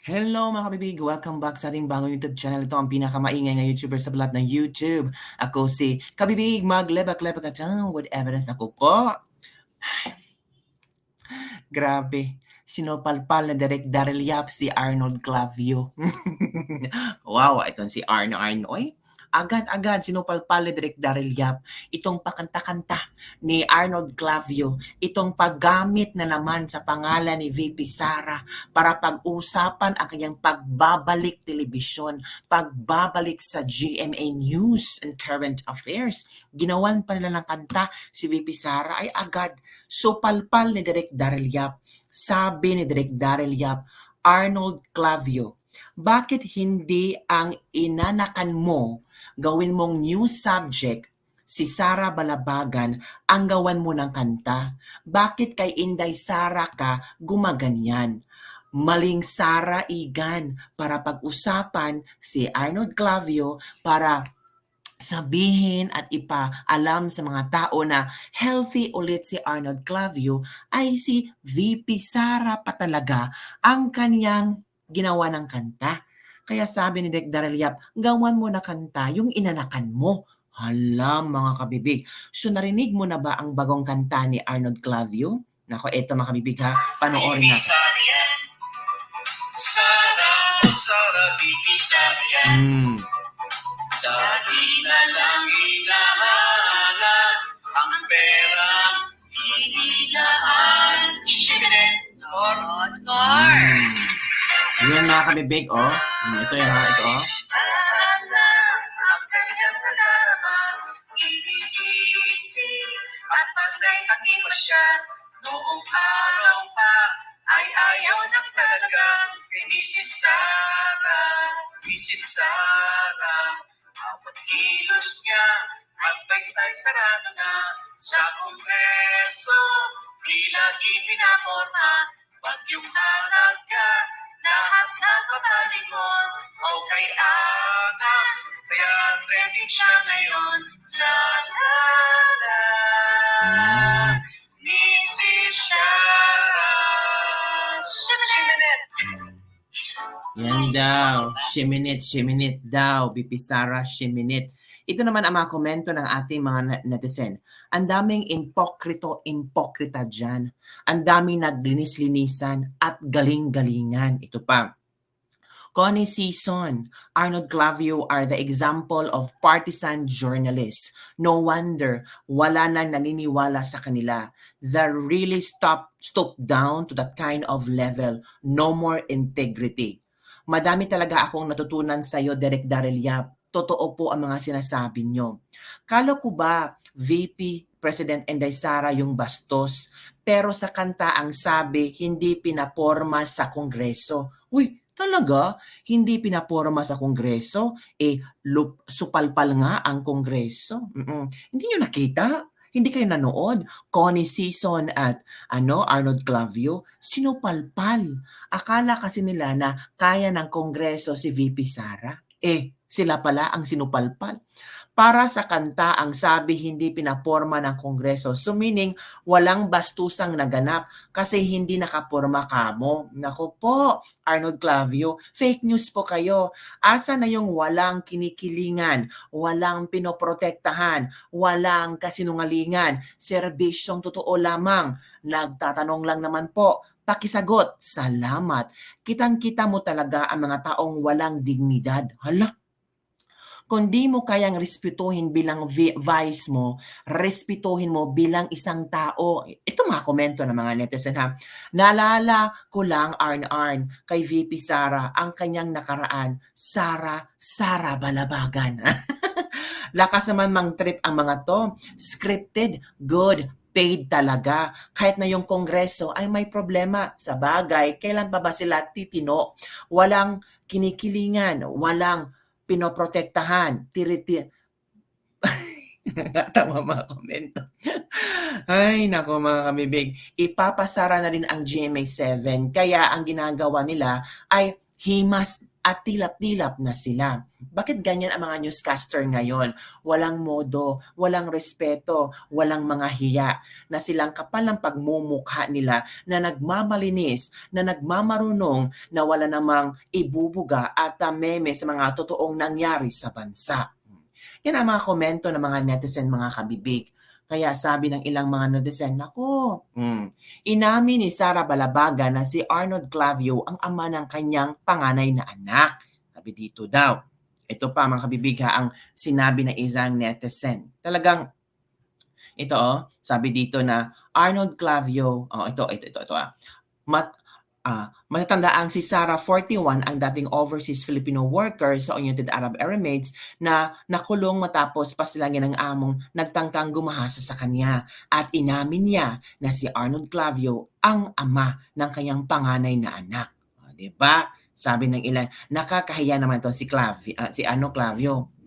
Hello mga kabibig! Welcome back sa ating bagong YouTube channel. Ito ang pinakamaingay na YouTuber sa balat ng YouTube. Ako si Kabibig, maglebak-lebak at uh, with evidence na ko po. Grabe. Sinopalpal na direct Daryl Yap si Arnold Clavio. wow, ito si Arno Arno. Agad-agad sinupalpal ni Direk Daryl Yap itong pakanta-kanta ni Arnold Clavio, itong paggamit na naman sa pangalan ni VP Sara para pag-usapan ang kanyang pagbabalik telebisyon, pagbabalik sa GMA News and Current Affairs. Ginawan pa nila ng kanta si VP Sara ay agad supalpal ni Direk Daryl Yap. Sabi ni Direk Daryl Yap, Arnold Clavio, bakit hindi ang inanakan mo gawin mong new subject si Sara Balabagan ang gawan mo ng kanta? Bakit kay Inday Sara ka gumaganyan? Maling Sara Igan para pag-usapan si Arnold Clavio para sabihin at ipaalam sa mga tao na healthy ulit si Arnold Clavio ay si VP Sara pa talaga ang kanyang ginawa ng kanta. Kaya sabi ni Dek Darelyap, gawan mo na kanta yung inanakan mo. Hala mga kabibig. So narinig mo na ba ang bagong kanta ni Arnold Clavio? Nako, eto mga kabibig ha. Panoorin natin. Sara, Sara, Bibi Sara, Hmm. Lagi na lang hinahanap Hmm. Mga kabibig, oh. Hmm, ito yan ha, ito oh. At pagkay pa siya. Pa ay ayaw ng talaga ni si Sara, ni si Sara. Bawat kilos niya ay bantay sarado na sa kongreso. Di lagi pinaporma, bagyong halaga, lahat na papaling mo. O kay Anas, kaya trending siya ngayon. La la la. Mrs. Shara. Shiminet. Yan daw. Shiminit, shiminit daw. BP Sara, shiminit. Ito naman ang mga komento ng ating mga netizen. Ang daming impokrito, impokrita dyan. Ang daming naglinis-linisan at galing-galingan. Ito pa. Connie Season, Arnold Clavio are the example of partisan journalists. No wonder wala na naniniwala sa kanila. They really stop stoop down to that kind of level. No more integrity. Madami talaga akong natutunan sa iyo, Derek Daryl Yap. Totoo po ang mga sinasabi nyo. Kala ko ba VP President Inday Sara yung bastos, pero sa kanta ang sabi hindi pinaporma sa Kongreso. Uy, talaga? Hindi pinaporma sa Kongreso? Eh, lup, supalpal nga ang Kongreso? Mm-mm. Hindi nyo nakita? Hindi kayo nanood? Connie Season at ano, Arnold Clavio, sinupalpal. Akala kasi nila na kaya ng Kongreso si VP Sara. Eh, sila pala ang sinupalpal. Para sa kanta, ang sabi hindi pinaporma ng Kongreso. So meaning, walang bastusang naganap kasi hindi nakaporma kamo. Nako po, Arnold Clavio, fake news po kayo. Asa na yung walang kinikilingan, walang pinoprotektahan, walang kasinungalingan, serbisyong totoo lamang. Nagtatanong lang naman po, pakisagot, salamat. Kitang-kita mo talaga ang mga taong walang dignidad. Hala, kung mo kayang respetuhin bilang vi- vice mo, respetuhin mo bilang isang tao. Ito mga komento ng mga netizen ha. Naalala ko lang Arn Arn kay VP Sara ang kanyang nakaraan. Sara, Sara Balabagan. Lakas naman mang trip ang mga to. Scripted, good, paid talaga. Kahit na yung kongreso ay may problema sa bagay, kailan pa ba sila titino? Walang kinikilingan, walang pinoprotektahan, tiriti... Tama mga komento. Ay, nako mga kamibig. Ipapasara na rin ang GMA7. Kaya ang ginagawa nila ay he must at tilap-tilap na sila. Bakit ganyan ang mga newscaster ngayon? Walang modo, walang respeto, walang mga hiya, na silang kapal ng pagmumukha nila na nagmamalinis, na nagmamarunong, na wala namang ibubuga at uh, meme sa mga totoong nangyari sa bansa. Yan ang mga komento ng mga netizen, mga kabibig. Kaya sabi ng ilang mga netizen, Nako, mm, inamin ni Sara Balabaga na si Arnold Clavio ang ama ng kanyang panganay na anak. Sabi dito daw. Ito pa mga kabibig ha, ang sinabi ng isang netizen. Talagang, ito oh, sabi dito na Arnold Clavio, oh ito, ito, ito, ito ah. Mat, Ah, matatanda ang si Sara 41 ang dating overseas Filipino worker sa United Arab Emirates na nakulong matapos pasilangin ng among nagtangkang gumahasa sa kanya at inamin niya na si Arnold Clavio ang ama ng kanyang panganay na anak. O, 'Di ba? Sabi ng ilan, nakakahiya naman to si Clavio, ah, si ano Clavio.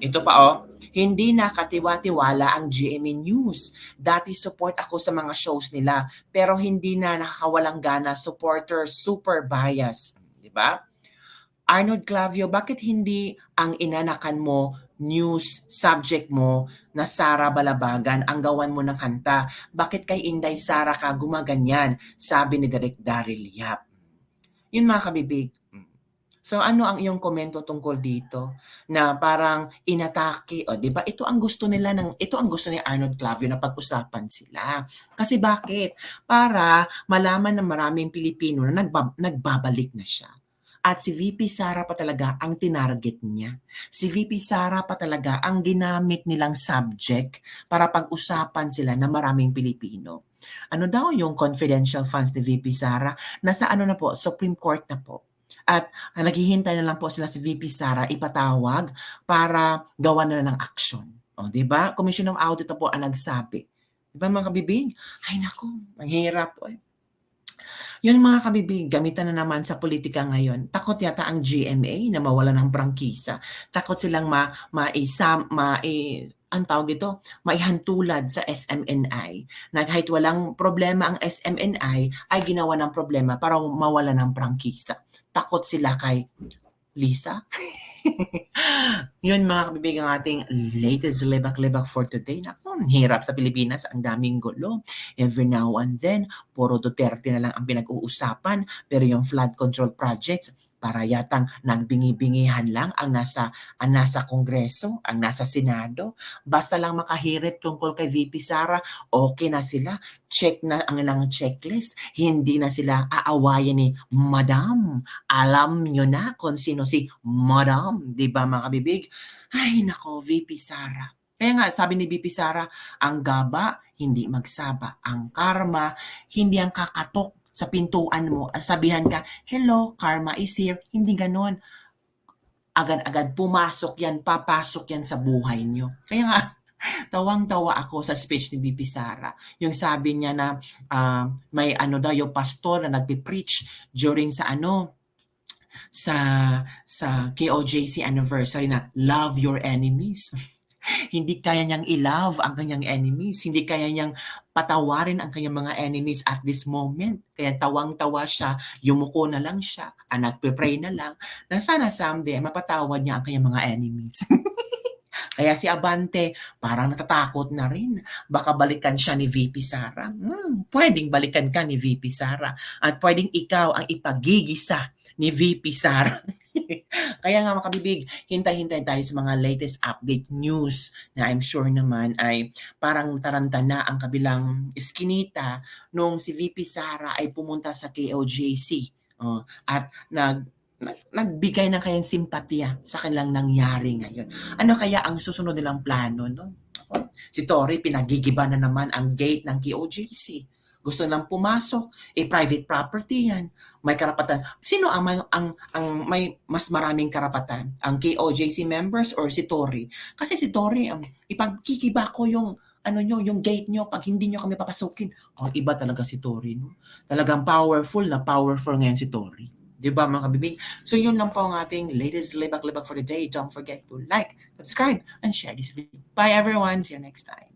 Ito pa oh, hindi nakatiwa-tiwala ang GMA News. Dati support ako sa mga shows nila, pero hindi na nakakawalang gana, supporters super bias. Di ba? Arnold Clavio, bakit hindi ang inanakan mo, news subject mo na Sara Balabagan ang gawan mo ng kanta? Bakit kay Inday Sara ka gumaganyan? Sabi ni Direk Daryl Yap. Yun mga kabibig. So ano ang iyong komento tungkol dito na parang inatake o 'di ba ito ang gusto nila ng ito ang gusto ni Arnold Clavio na pag-usapan sila. Kasi bakit? Para malaman ng maraming Pilipino na nagba, nagbabalik na siya. At si VP Sara pa talaga ang tinarget niya. Si VP Sara pa talaga ang ginamit nilang subject para pag-usapan sila ng maraming Pilipino. Ano daw yung confidential funds ni VP Sara? Nasa ano na po, Supreme Court na po. At ah, naghihintay na lang po sila si VP Sara ipatawag para gawa na ng action. O, di ba? Commission of Audit na po ang nagsabi. Di ba mga kabibig? Ay nako, ang hirap. Oy. Yun mga kabibig, gamitan na naman sa politika ngayon. Takot yata ang GMA na mawala ng prangkisa. Takot silang ma, maisam, ma, eh, ang tawag dito, maihantulad sa SMNI na kahit walang problema ang SMNI ay ginawa ng problema para mawala ng prangkisa. Takot sila kay Lisa. Yun mga kabibig ang ating latest lebak-lebak for today. Naku, hirap sa Pilipinas, ang daming gulo. Every now and then, puro Duterte na lang ang pinag-uusapan. Pero yung flood control projects, para yatang nagbingi-bingihan lang ang nasa ang nasa Kongreso, ang nasa Senado. Basta lang makahirit tungkol kay VP Sara, okay na sila. Check na ang ilang checklist. Hindi na sila aawayan ni Madam. Alam nyo na kung sino si Madam. Di ba mga kabibig? Ay nako, VP Sara. Kaya nga, sabi ni VP Sara, ang gaba, hindi magsaba. Ang karma, hindi ang kakatok sa pintuan mo, sabihan ka, hello, karma is here. Hindi ganon. Agad-agad pumasok yan, papasok yan sa buhay nyo. Kaya nga, tawang-tawa ako sa speech ni BP Sara. Yung sabi niya na uh, may ano daw yung pastor na nagpi-preach during sa ano, sa sa KOJC anniversary na love your enemies. hindi kaya niyang i-love ang kanyang enemies, hindi kaya niyang patawarin ang kanyang mga enemies at this moment. Kaya tawang-tawa siya, yumuko na lang siya, ah, nagpe-pray na lang, na sana someday mapatawad niya ang kanyang mga enemies. Kaya si Abante, parang natatakot na rin. Baka balikan siya ni VP Sara. Hmm, pwedeng balikan ka ni VP Sara. At pwedeng ikaw ang ipagigisa ni VP Sara. Kaya nga makabibig, hintay-hintay tayo sa mga latest update news na I'm sure naman ay parang taranta na ang kabilang iskinita nung si VP Sara ay pumunta sa KOJC uh, at nag nagbigay ng kayang simpatya sa kanilang nangyari ngayon. Ano kaya ang susunod nilang plano? No? Si Tori, pinagigiba na naman ang gate ng KOJC gusto nang pumasok, eh private property yan. May karapatan. Sino ang, ang, ang may mas maraming karapatan? Ang KOJC members or si Tory? Kasi si Tory, um, ipagkikiba ko yung ano nyo, yung gate nyo pag hindi nyo kami papasukin. Oh, iba talaga si Tory. No? Talagang powerful na powerful ngayon si Tory. Di ba mga kabibig? So yun lang po ang ating latest libak-libak for the day. Don't forget to like, subscribe, and share this video. Bye everyone. See you next time.